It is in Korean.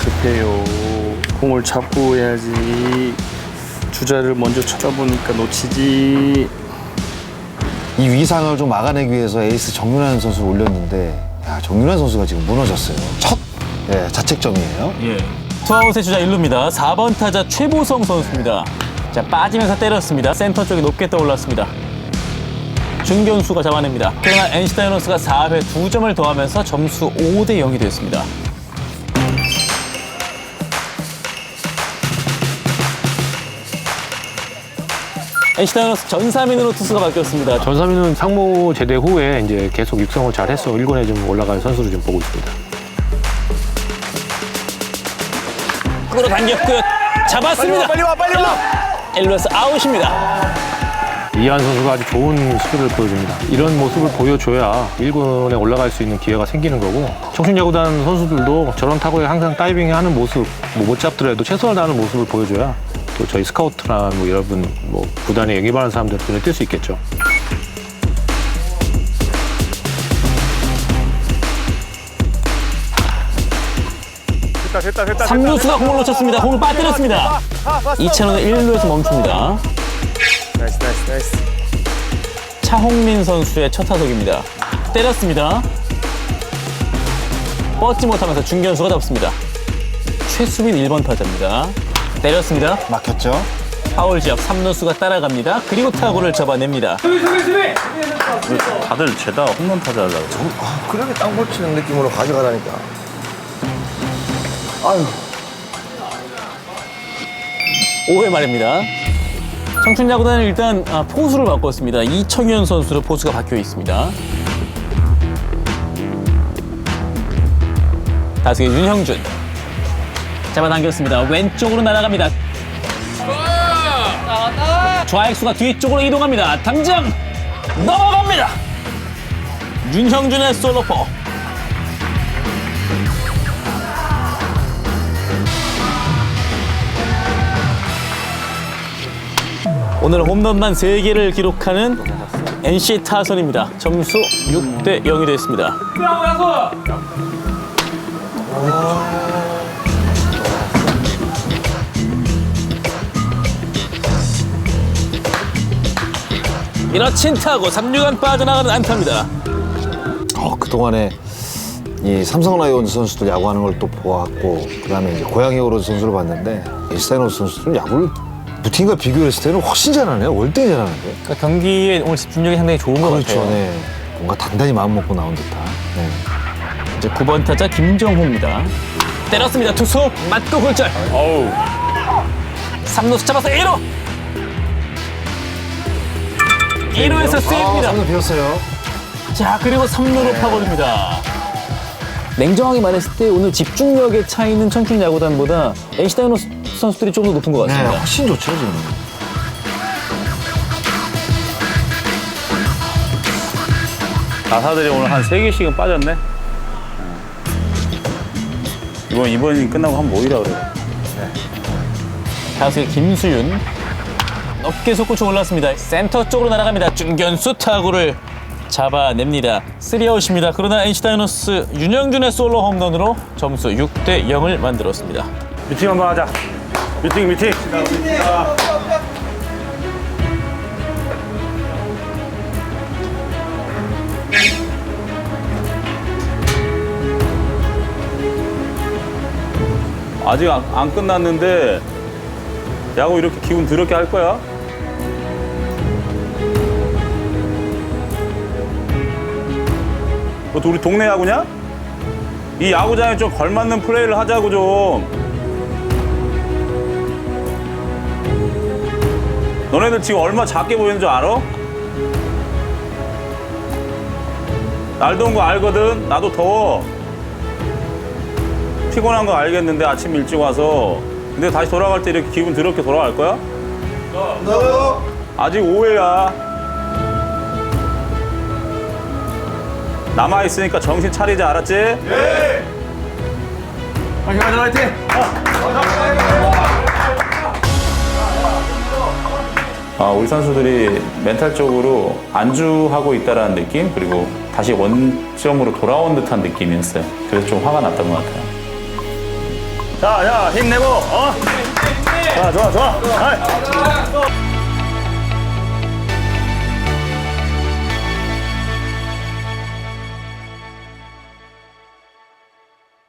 급해요. 공을 잡고 해야지. 주자를 먼저 쳐다보니까 놓치지. 이 위상을 좀 막아내기 위해서 에이스 정윤환 선수를 올렸는데 야, 정윤환 선수가 지금 무너졌어요. 첫 예, 자책점이에요. 투아웃의 주자 1루입니다. 4번 타자 최보성 선수입니다. 자, 빠지면서 때렸습니다. 센터 쪽에 높게 떠올랐습니다. 중견수가 잡아냅니다. 그러나 NC 다이노스가 4회 2점을 더하면서 점수 5대 0이 됐습니다. 다이노스 전사민으로 투수가 바뀌었습니다. 전삼이는 상무 제대 후에 이제 계속 육성을 잘 해서 일본에 좀 올라갈 선수를 좀 보고 있습니다. 끌어 당겼고요. 잡았습니다. 빨리 와 빨리 와 1루에서 아웃입니다. 이한 선수가 아주 좋은 수비를 보여줍니다. 이런 모습을 보여줘야 1군에 올라갈 수 있는 기회가 생기는 거고 청춘야구단 선수들도 저런 타구에 항상 다이빙 하는 모습 뭐못 잡더라도 최선을 다하는 모습을 보여줘야 또 저희 스카우트나 뭐 여러분 뭐 구단에 영입하는 사람들 눈에 띌 수 있겠죠. 됐다 됐다 됐다 3루수가 공을 놓쳤습니다. 공을 빠뜨렸습니다. 이찬호는 1루에서 멈춥니다. 나이스 나이스 나이스 차홍민 선수의 첫 타석입니다. 때렸습니다. 뻗지 못하면서 중견수가 잡습니다. 최수빈 1번 타자입니다. 때렸습니다. 막혔죠? 파울 지역 3루수가 따라갑니다. 그리고 타구를 잡아냅니다. 다들 죄다 홈런 타자 하려고. 아, 그렇게 땅볼 치는 느낌으로 가져가라니까. 아유. 5회 말입니다. 청춘야구단은 일단 아, 포수를 바꿨습니다. 이청현 선수로 포수가 바뀌어 있습니다. 다수의 윤형준. 잡아당겼습니다. 왼쪽으로 날아갑니다. 좌익수가 뒤쪽으로 이동합니다. 당장 넘어갑니다. 윤형준의 솔로포. 오늘 홈런만 3개를 기록하는 NC 타선입니다. 점수 6대 0이 됐습니다. 밀어친 타고 3루간 빠져나가는 안타입니다. 어, 그동안에 이 삼성 라이온즈 선수들 야구하는 걸 또 보았고 그다음에 이제 고양이 오로즈 선수를 봤는데 에스타이노스 선수들 야구를 부팅과 비교했을 때는 훨씬 잘하네요. 월등히 잘하는데. 그러니까 경기에 오늘 집중력이 상당히 좋은 것 그렇죠. 같아요. 네. 뭔가 단단히 마음 먹고 나온 듯한. 네. 이제 9번 타자 김정호입니다. 때렸습니다. 투수 맞고 골절. 어우. 3루수 잡아서 1루. 1루에서 아, 세입니다. 상대 비었어요. 자 그리고 3루로 파고듭니다. 냉정하게 말했을 때 오늘 집중력의 차이는 청춘 야구단보다 NC 다이노스 선수들이 좀 더 높은 것 네, 같습니다. 훨씬 좋죠, 지금. 가사들이 오늘 한 세개씩은 빠졌네. 이번, 이번이 끝나고 한 모이라 그래. 다수의 김수윤 높게 솟구쳐 올랐습니다. 센터 쪽으로 날아갑니다. 중견수 타구를 잡아냅니다. 3아웃입니다. 그러나 NC 다이노스 윤영준의 솔로 홈런으로 점수 6대 0을 만들었습니다. 미팅 한번 하자. 미팅, 미팅. 아직 안, 안 끝났는데 야구 이렇게 기분 더럽게 할 거야? 너 우리 동네 야구냐? 이 야구장에 좀 걸맞는 플레이를 하자고 좀. 너네들 지금 얼마 작게 보이는 줄 알아? 날 더운 거 알거든. 나도 더워. 피곤한 거 알겠는데 아침 일찍 와서. 근데 다시 돌아갈 때 이렇게 기분 더럽게 돌아갈 거야? 아직 오해야. 남아 있으니까 정신 차리자 알았지? 아, 우리 선수들이 멘탈적으로 안주하고 있다라는 느낌 그리고 다시 원점으로 돌아온 듯한 느낌이었어요. 그래서 좀 화가 났던 것 같아요. 자, 자, 힘내고, 어? 자, 좋아, 좋아. 아이.